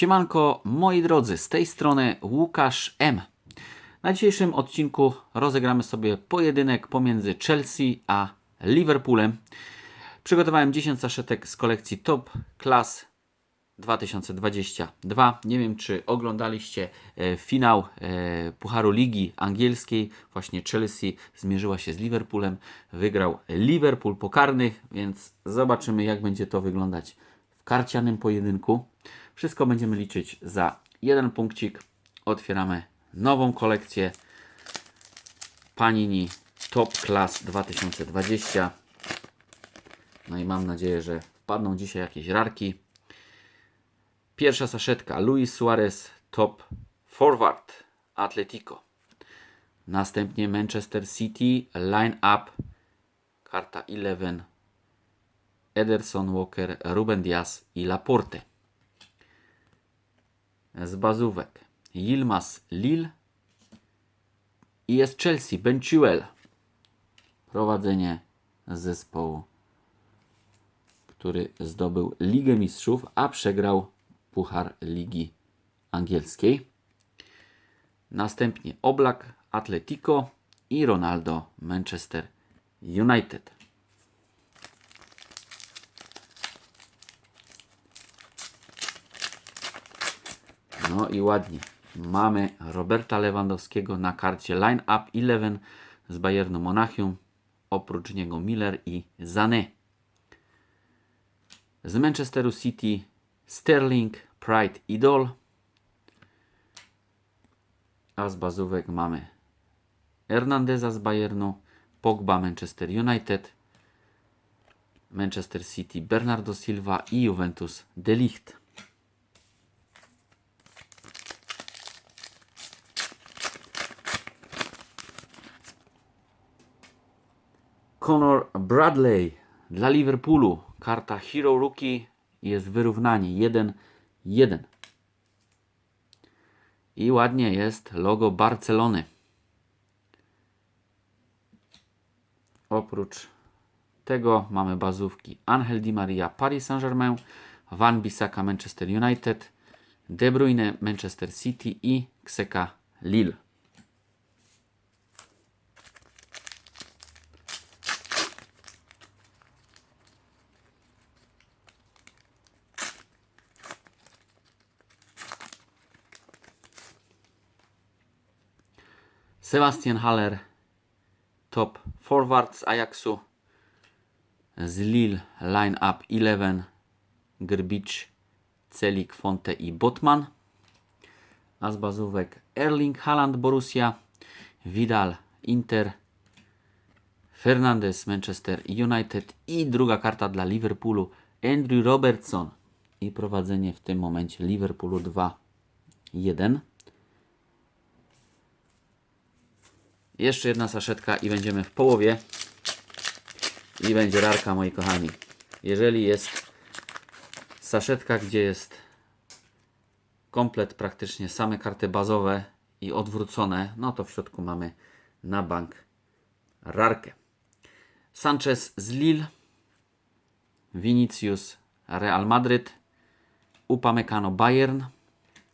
Siemanko, moi drodzy, z tej strony Łukasz M. Na dzisiejszym odcinku rozegramy sobie pojedynek pomiędzy Chelsea a Liverpoolem. Przygotowałem 10 saszetek z kolekcji Top Class 2022. Nie wiem, czy oglądaliście e, finał e, Pucharu Ligi Angielskiej. Właśnie Chelsea zmierzyła się z Liverpoolem. Wygrał Liverpool pokarnych, więc zobaczymy, jak będzie to wyglądać w karcianym pojedynku. Wszystko będziemy liczyć za jeden punkcik. Otwieramy nową kolekcję Panini Top Class 2020. No i mam nadzieję, że wpadną dzisiaj jakieś rarki. Pierwsza saszetka Luis Suarez Top Forward Atletico. Następnie Manchester City Line Up karta 11 Ederson Walker, Ruben Diaz i Laporte. Z bazówek Yilmaz Lille i jest Chelsea Ben Chilwell. Prowadzenie zespołu, który zdobył Ligę Mistrzów, a przegrał Puchar Ligi Angielskiej. Następnie Oblak Atletico i Ronaldo Manchester United. No i ładnie. Mamy Roberta Lewandowskiego na karcie Line Up 11 z Bayernu Monachium. Oprócz niego Miller i Zane. Z Manchesteru City Sterling, Pride Idol. A z bazówek mamy Hernandeza z Bayernu, Pogba Manchester United, Manchester City Bernardo Silva i Juventus De Ligt. Conor Bradley dla Liverpoolu. Karta Hero Rookie jest wyrównanie 1-1. I ładnie jest logo Barcelony. Oprócz tego mamy bazówki Angel Di Maria Paris Saint-Germain, Van Bissaka Manchester United, De Bruyne Manchester City i Kseka Lille. Sebastian Haller, top forward z Ajaxu. Z Lille line up 11, Grbicz, Celik, Fonte i Botman. A z bazówek Erling Haaland Borussia, Vidal Inter, Fernandez Manchester United i druga karta dla Liverpoolu Andrew Robertson. I prowadzenie w tym momencie Liverpoolu 2-1. Jeszcze jedna saszetka i będziemy w połowie. I będzie rarka, moi kochani. Jeżeli jest saszetka, gdzie jest komplet praktycznie same karty bazowe i odwrócone, no to w środku mamy na bank rarkę. Sanchez z Lille, Vinicius Real Madryt, Upamecano Bayern,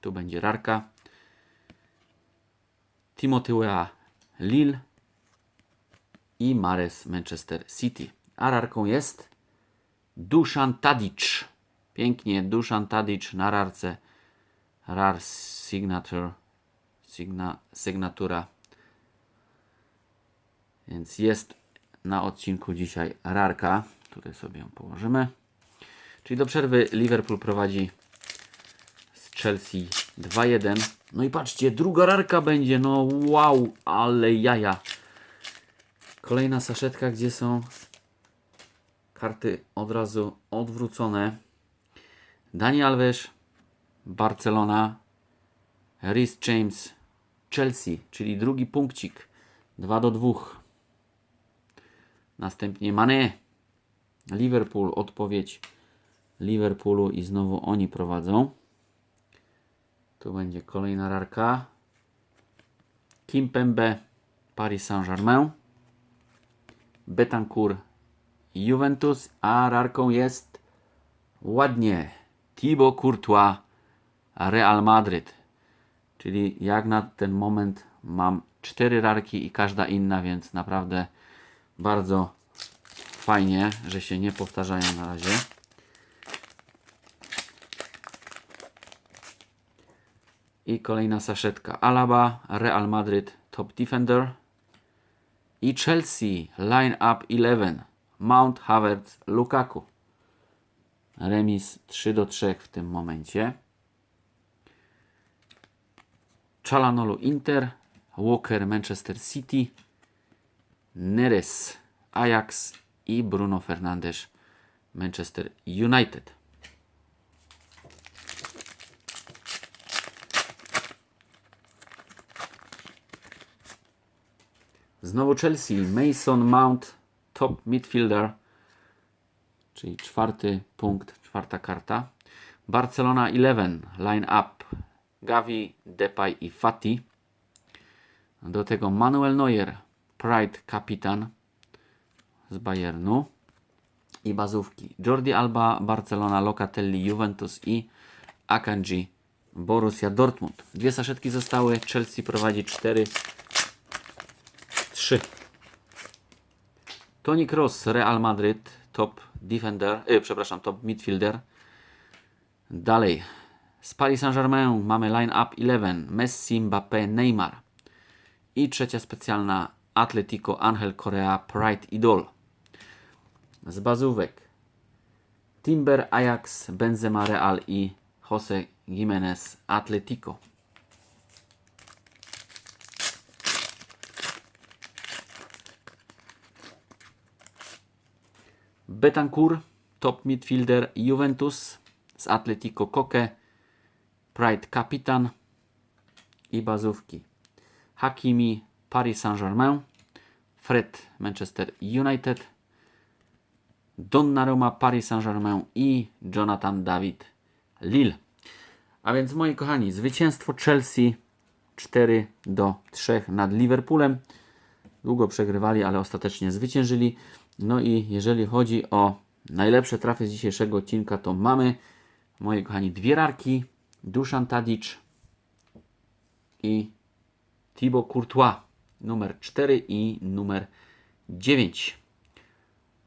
tu będzie rarka. Timothy Weah Lille i Mares Manchester City. A rarką jest Dusan Tadic. Pięknie, Dusan Tadic na rarce. Rar signature, signa, sygnatura. Więc jest na odcinku dzisiaj rarka. Tutaj sobie ją położymy. Czyli do przerwy Liverpool prowadzi z Chelsea 2-1. No i patrzcie, druga rarka będzie. No wow, ale jaja. Kolejna saszetka, gdzie są karty od razu odwrócone. Dani Alves, Barcelona, Rhys James, Chelsea, czyli drugi punkcik. 2 do 2. Następnie Mane, Liverpool, odpowiedź Liverpoolu i znowu oni prowadzą. Tu będzie kolejna rarka. Kimpembe, Paris Saint-Germain. Betancourt, Juventus. A rarką jest ładnie Thibaut Courtois, Real Madryt. Czyli jak na ten moment mam cztery rarki i każda inna, więc naprawdę bardzo fajnie, że się nie powtarzają na razie. I kolejna saszetka. Alaba, Real Madrid, Top Defender. I Chelsea, Line Up 11. Mount Havertz, Lukaku. Remis 3 do 3 w tym momencie. Chalanolu Inter, Walker Manchester City, Neres Ajax i Bruno Fernandes Manchester United. Znowu Chelsea, Mason Mount, top midfielder, czyli czwarty punkt, czwarta karta. Barcelona 11, line up, Gavi, Depay i Fati. Do tego Manuel Neuer, Pride kapitan z Bayernu i bazówki. Jordi Alba, Barcelona, Locatelli, Juventus i Akanji, Borussia Dortmund. Dwie saszetki zostały, Chelsea prowadzi 4 3. Toni Kroos, Real Madrid, top defender, y, przepraszam, top midfielder. Dalej, z Paris Saint-Germain mamy line-up 11, Messi, Mbappé, Neymar. I trzecia specjalna, Atletico, Angel Correa, Pride Idol. Z bazówek, Timber, Ajax, Benzema, Real i Jose Jimenez, Atletico. Betancourt, top midfielder Juventus z Atletico Koke, Pride kapitan i bazówki. Hakimi Paris Saint-Germain, Fred Manchester United, Donnarumma Paris Saint-Germain i Jonathan David Lille. A więc moi kochani, zwycięstwo Chelsea 4 do 3 nad Liverpoolem. Długo przegrywali, ale ostatecznie zwyciężyli. No i jeżeli chodzi o najlepsze trafy z dzisiejszego odcinka, to mamy, moi kochani, dwie rarki. Duszan Tadic i Thibaut Courtois. Numer 4 i numer 9.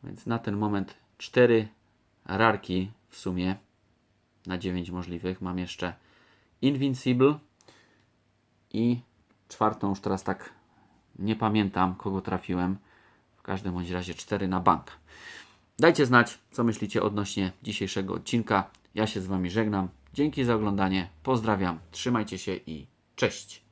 Więc na ten moment cztery rarki w sumie na 9 możliwych. Mam jeszcze Invincible i czwartą już teraz tak nie pamiętam kogo trafiłem. Każdym bądź razie 4 na bank. Dajcie znać, co myślicie odnośnie dzisiejszego odcinka. Ja się z Wami żegnam. Dzięki za oglądanie. Pozdrawiam. Trzymajcie się i cześć.